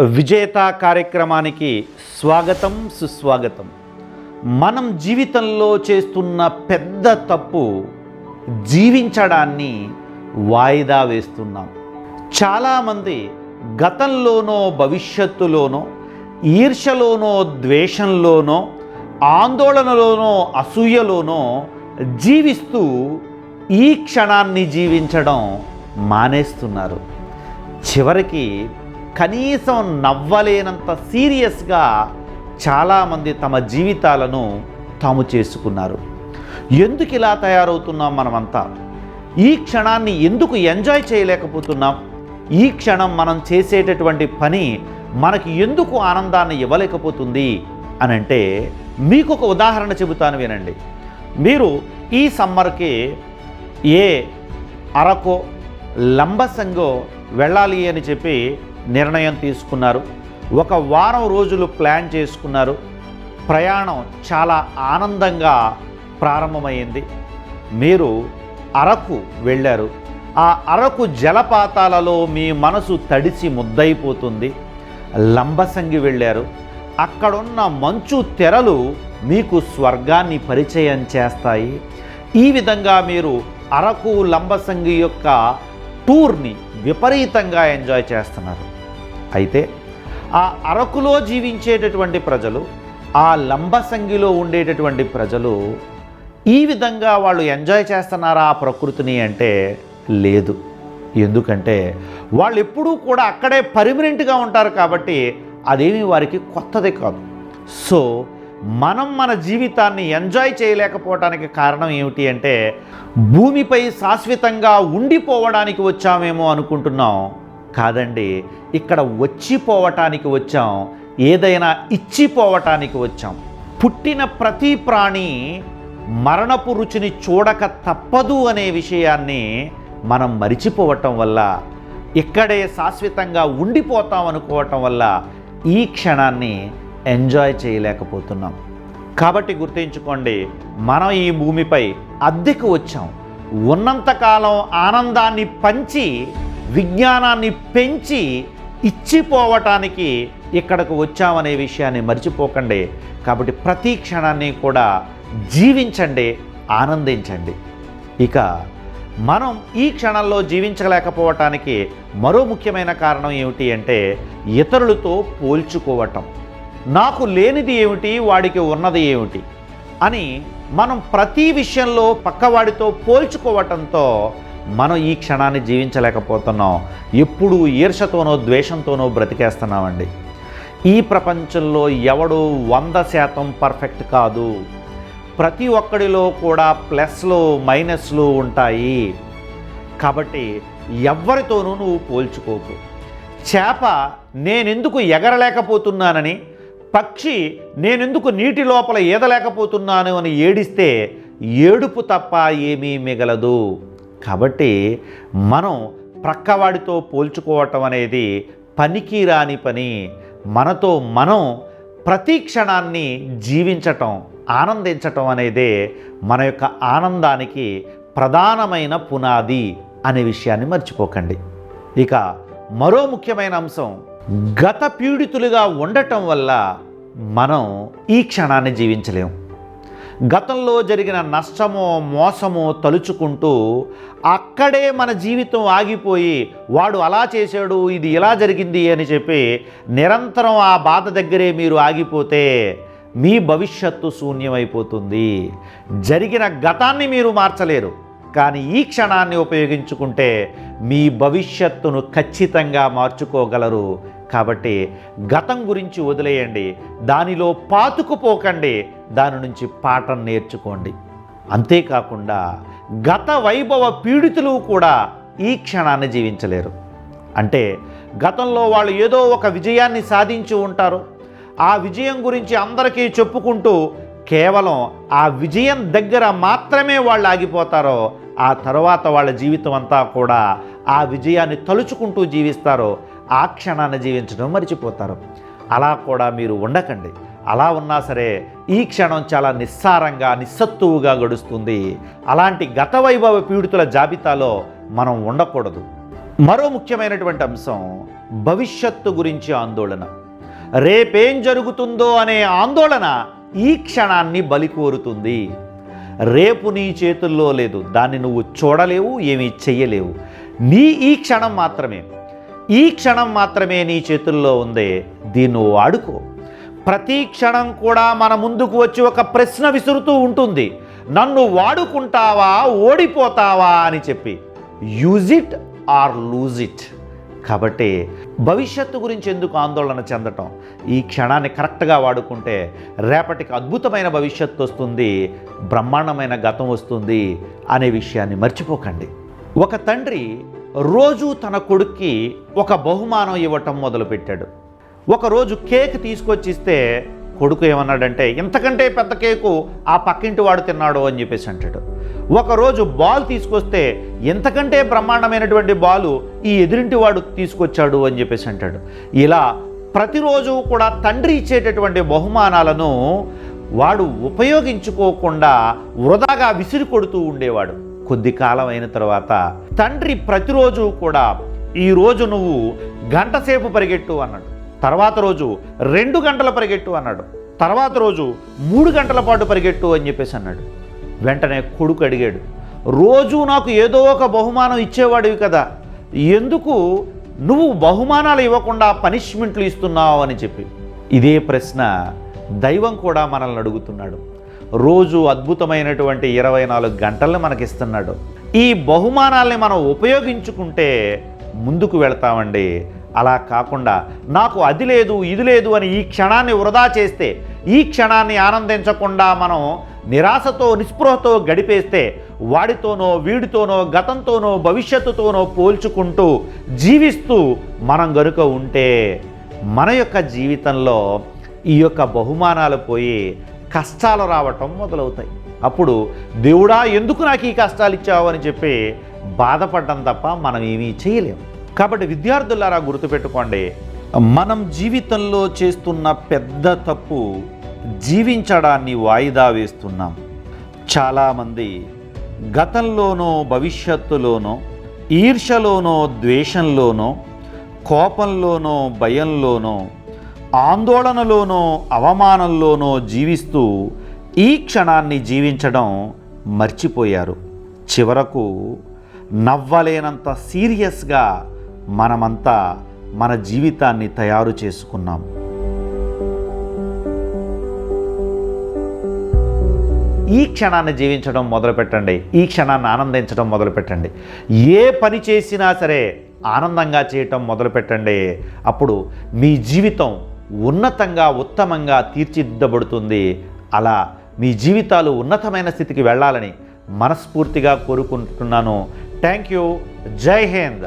విజేత కార్యక్రమానికి స్వాగతం సుస్వాగతం. మనం జీవితంలో చేస్తున్న పెద్ద తప్పు జీవించడాన్ని వాయిదా వేస్తున్నాం. చాలామంది గతంలోనో భవిష్యత్తులోనో ఈర్షలోనో ద్వేషంలోనో ఆందోళనలోనో అసూయలోనో జీవిస్తూ ఈ క్షణాన్ని జీవించడం మానేస్తున్నారు. చివరికి కనీసం నవ్వలేనంత సీరియస్గా చాలామంది తమ జీవితాలను తాము చేసుకున్నారు. ఎందుకు ఇలా తయారవుతున్నాం మనమంతా? ఈ క్షణాన్ని ఎందుకు ఎంజాయ్ చేయలేకపోతున్నాం? ఈ క్షణం మనం చేసేటటువంటి పని మనకి ఎందుకు ఆనందాన్ని ఇవ్వలేకపోతుంది అని అంటే మీకు ఒక ఉదాహరణ చెబుతాను వినండి. మీరు ఈ సమ్మర్కి ఏ అరకో లంబసంగో వెళ్ళాలి అని చెప్పి నిర్ణయం తీసుకున్నారు. ఒక వారం రోజులు ప్లాన్ చేసుకున్నారు. ప్రయాణం చాలా ఆనందంగా ప్రారంభమైంది. మీరు అరకు వెళ్ళారు. ఆ అరకు జలపాతాలలో మీ మనసు తడిసి ముద్దయిపోతుంది. లంబసంగి వెళ్ళారు. అక్కడున్న మంచు తెరలు మీకు స్వర్గాన్ని పరిచయం చేస్తాయి. ఈ విధంగా మీరు అరకు లంబసంగి యొక్క టూర్ని విపరీతంగా ఎంజాయ్ చేస్తున్నారు. అయితే ఆ అరకులో జీవించేటటువంటి ప్రజలు ఆ లంబసంగిలో ఉండేటటువంటి ప్రజలు ఈ విధంగా వాళ్ళు ఎంజాయ్ చేస్తున్నారా ఆ ప్రకృతిని అంటే లేదు. ఎందుకంటే వాళ్ళు ఎప్పుడూ కూడా అక్కడే పర్మనెంట్గా ఉంటారు కాబట్టి అదేమీ వారికి కొత్తది కాదు. సో మనం మన జీవితాన్ని ఎంజాయ్ చేయలేకపోవటానికి కారణం ఏమిటి అంటే భూమిపై శాశ్వతంగా ఉండిపోవడానికి వచ్చామేమో అనుకుంటున్నాం. కాదండి ఇక్కడ వచ్చిపోవటానికి వచ్చాం ఏదైనా ఇచ్చిపోవటానికి వచ్చాం. పుట్టిన ప్రతి ప్రాణి మరణపు రుచిని చూడక తప్పదు అనే విషయాన్ని మనం మరిచిపోవటం వల్ల ఇక్కడే శాశ్వతంగా ఉండిపోతాం అనుకోవటం వల్ల ఈ క్షణాన్ని ఎంజాయ్ చేయలేకపోతున్నాం. కాబట్టి గుర్తుంచుకోండి మనం ఈ భూమిపై అద్దెకు వచ్చాం. ఉన్నంతకాలం ఆనందాన్ని పంచి విజ్ఞానాన్ని పెంచి ఇచ్చిపోవటానికి ఇక్కడకు వచ్చామనే విషయాన్ని మర్చిపోకండి. కాబట్టి ప్రతి క్షణాన్ని కూడా జీవించండి ఆనందించండి. ఇక మనం ఈ క్షణంలో జీవించలేకపోవటానికి మరో ముఖ్యమైన కారణం ఏమిటి అంటే ఇతరులతో పోల్చుకోవటం. నాకు లేనిది ఏమిటి వాడికి ఉన్నది ఏమిటి అని మనం ప్రతి విషయంలో పక్కవాడితో పోల్చుకోవటంతో మనం ఈ క్షణాన్ని జీవించలేకపోతున్నాం. ఎప్పుడు ఈర్షతోనో ద్వేషంతోనో బ్రతికేస్తున్నామండి. ఈ ప్రపంచంలో ఎవడు వంద శాతం పర్ఫెక్ట్ కాదు. ప్రతి ఒక్కడిలో కూడా ప్లస్లు మైనస్లు ఉంటాయి. కాబట్టి ఎవ్వరితోనూ నువ్వు పోల్చుకోకు. చేప నేనెందుకు ఎగరలేకపోతున్నానని పక్షి నేనెందుకు నీటి లోపల ఈదలేకపోతున్నాను అని ఏడిస్తే ఏడుపు తప్ప ఏమీ మిగలదు. కాబట్టి మనం ప్రక్కవాడితో పోల్చుకోవటం అనేది పనికి రాని పని. మనతో మనం ప్రతి క్షణాన్ని జీవించటం ఆనందించటం అనేదే మన యొక్క ఆనందానికి ప్రధానమైన పునాది అనే విషయాన్ని మర్చిపోకండి. ఇక మరో ముఖ్యమైన అంశం గత పీడితులుగా ఉండటం వల్ల మనం ఈ క్షణాన్ని జీవించలేము గతంలో జరిగిన నష్టమో మోసమో తలుచుకుంటూ అక్కడే మన జీవితం ఆగిపోయి వాడు అలా చేశాడు ఇది ఇలా జరిగింది అని చెప్పి నిరంతరం ఆ బాధ దగ్గరే మీరు ఆగిపోతే మీ భవిష్యత్తు శూన్యమైపోతుంది. జరిగిన గతాన్ని మీరు మార్చలేరు కానీ ఈ క్షణాన్ని ఉపయోగించుకుంటే మీ భవిష్యత్తును ఖచ్చితంగా మార్చుకోగలరు. కాబట్టి గతం గురించి వదిలేయండి దానిలో పాతుకుపోకండి దాని నుంచి పాఠం నేర్చుకోండి. అంతేకాకుండా గత వైభవ పీడితులు కూడా ఈ క్షణాన్ని జీవించలేరు. అంటే గతంలో వాళ్ళు ఏదో ఒక విజయాన్ని సాధించి ఉంటారు. ఆ విజయం గురించి అందరికీ చెప్పుకుంటూ కేవలం ఆ విజయం దగ్గర మాత్రమే వాళ్ళు ఆగిపోతారో ఆ తర్వాత వాళ్ళ జీవితం అంతా కూడా ఆ విజయాన్ని తలుచుకుంటూ జీవిస్తారో ఆ క్షణాన్ని జీవించడం మర్చిపోతారు. అలా కూడా మీరు ఉండకండి. అలా ఉన్నా సరే ఈ క్షణం చాలా నిస్సారంగా నిస్సత్తువుగా గడుస్తుంది. అలాంటి గత వైభవ పీడితుల జాబితాలో మనం ఉండకూడదు. మరో ముఖ్యమైనటువంటి అంశం భవిష్యత్తు గురించి ఆందోళన. రేపేం జరుగుతుందో అనే ఆందోళన ఈ క్షణాన్ని బలి కోరుతుంది. రేపు నీ చేతుల్లో లేదు. దాన్ని నువ్వు చూడలేవు ఏమీ చెయ్యలేవు. నీ ఈ క్షణం మాత్రమే. ఈ క్షణం మాత్రమే నీ చేతుల్లో ఉంది. దీన్ని వాడుకో ప్రతి క్షణం కూడా మన ముందుకు వచ్చి ఒక ప్రశ్న విసురుతూ ఉంటుంది. నన్ను వాడుకుంటావా? ఓడిపోతావా? అని చెప్పి. Use it or lose it కాబట్టి భవిష్యత్తు గురించి ఎందుకు ఆందోళన చెందటం? ఈ క్షణాన్ని కరెక్ట్గా వాడుకుంటే రేపటికి అద్భుతమైన భవిష్యత్తు వస్తుంది. బ్రహ్మాండమైన గతం వస్తుంది అనే విషయాన్ని మర్చిపోకండి. ఒక తండ్రి రోజు తన కొడుక్కి ఒక బహుమానం ఇవ్వటం మొదలుపెట్టాడు. ఒకరోజు కేక్ తీసుకొచ్చిస్తే కొడుకు ఏమన్నాడంటే ఇంతకంటే పెద్ద కేకు ఆ పక్కింటి వాడు తిన్నాడు అని చెప్పేసి అంటాడు. ఒకరోజు బాల్ తీసుకొస్తే ఎంతకంటే బ్రహ్మాండమైనటువంటి బాలు ఈ ఎదురింటి వాడు తీసుకొచ్చాడు అని చెప్పేసి అంటాడు. ఇలా ప్రతిరోజు కూడా తండ్రి ఇచ్చేటటువంటి బహుమానాలను వాడు ఉపయోగించుకోకుండా వృధాగా విసిరి కొడుతూ ఉండేవాడు. కొద్ది కాలం అయిన తర్వాత తండ్రి ప్రతిరోజు కూడా ఈరోజు నువ్వు గంటసేపు పరిగెట్టు అన్నాడు. తర్వాత రోజు రెండు గంటల పరిగెట్టు అన్నాడు. తర్వాత రోజు మూడు గంటల పాటు పరిగెట్టు అని చెప్పేసి అన్నాడు. వెంటనే కొడుకు అడిగాడు రోజు నాకు ఏదో ఒక బహుమానం ఇచ్చేవాడివి కదా ఎందుకు నువ్వు బహుమానాలు ఇవ్వకుండా పనిష్మెంట్లు ఇస్తున్నావు? అని చెప్పి. ఇదే ప్రశ్న దైవం కూడా మనల్ని అడుగుతున్నాడు. రోజు అద్భుతమైనటువంటి ఇరవై నాలుగు గంటలను మనకిస్తున్నాడు. ఈ బహుమానాల్ని మనం ఉపయోగించుకుంటే ముందుకు వెళ్తామండి. అలా కాకుండా నాకు అది లేదు ఇది లేదు అని ఈ క్షణాన్ని వృధా చేస్తే ఈ క్షణాన్ని ఆనందించకుండా మనం నిరాశతో నిస్పృహతో గడిపేస్తే వాడితోనో వీడితోనో గతంతోనో భవిష్యత్తుతోనో పోల్చుకుంటూ జీవిస్తూ మనం గనుక ఉంటే మన యొక్క జీవితంలో ఈ యొక్క బహుమానాలు పోయి కష్టాలు రావటం మొదలవుతాయి. అప్పుడు దేవుడా ఎందుకు నాకు ఈ కష్టాలు ఇచ్చావు అని చెప్పి బాధపడడం తప్ప మనం ఏమీ చేయలేము. కాబట్టి విద్యార్థులారా గుర్తుపెట్టుకోండి మనం జీవితంలో చేస్తున్న పెద్ద తప్పు జీవించడాన్ని వాయిదా వేస్తున్నాం. చాలామంది గతంలోనో భవిష్యత్తులోనో ఈర్షలోనో ద్వేషంలోనో కోపంలోనో భయంలోనో ఆందోళనలోనో అవమానంలోనో జీవిస్తూ ఈ క్షణాన్ని జీవించడం మర్చిపోయారు. చివరకు నవ్వలేనంత సీరియస్గా మనమంతా మన జీవితాన్ని తయారు చేసుకున్నాం. ఈ క్షణాన్ని జీవించడం మొదలుపెట్టండి. ఈ క్షణాన్ని ఆనందించడం మొదలుపెట్టండి. ఏ పని చేసినా సరే ఆనందంగా చేయటం మొదలుపెట్టండి. అప్పుడు మీ జీవితం ఉన్నతంగా ఉత్తమంగా తీర్చిదిద్దబడుతుంది. అలా మీ జీవితాలు ఉన్నతమైన స్థితికి వెళ్ళాలని మనస్ఫూర్తిగా కోరుకుంటున్నాను. థ్యాంక్ యూ జై హింద్.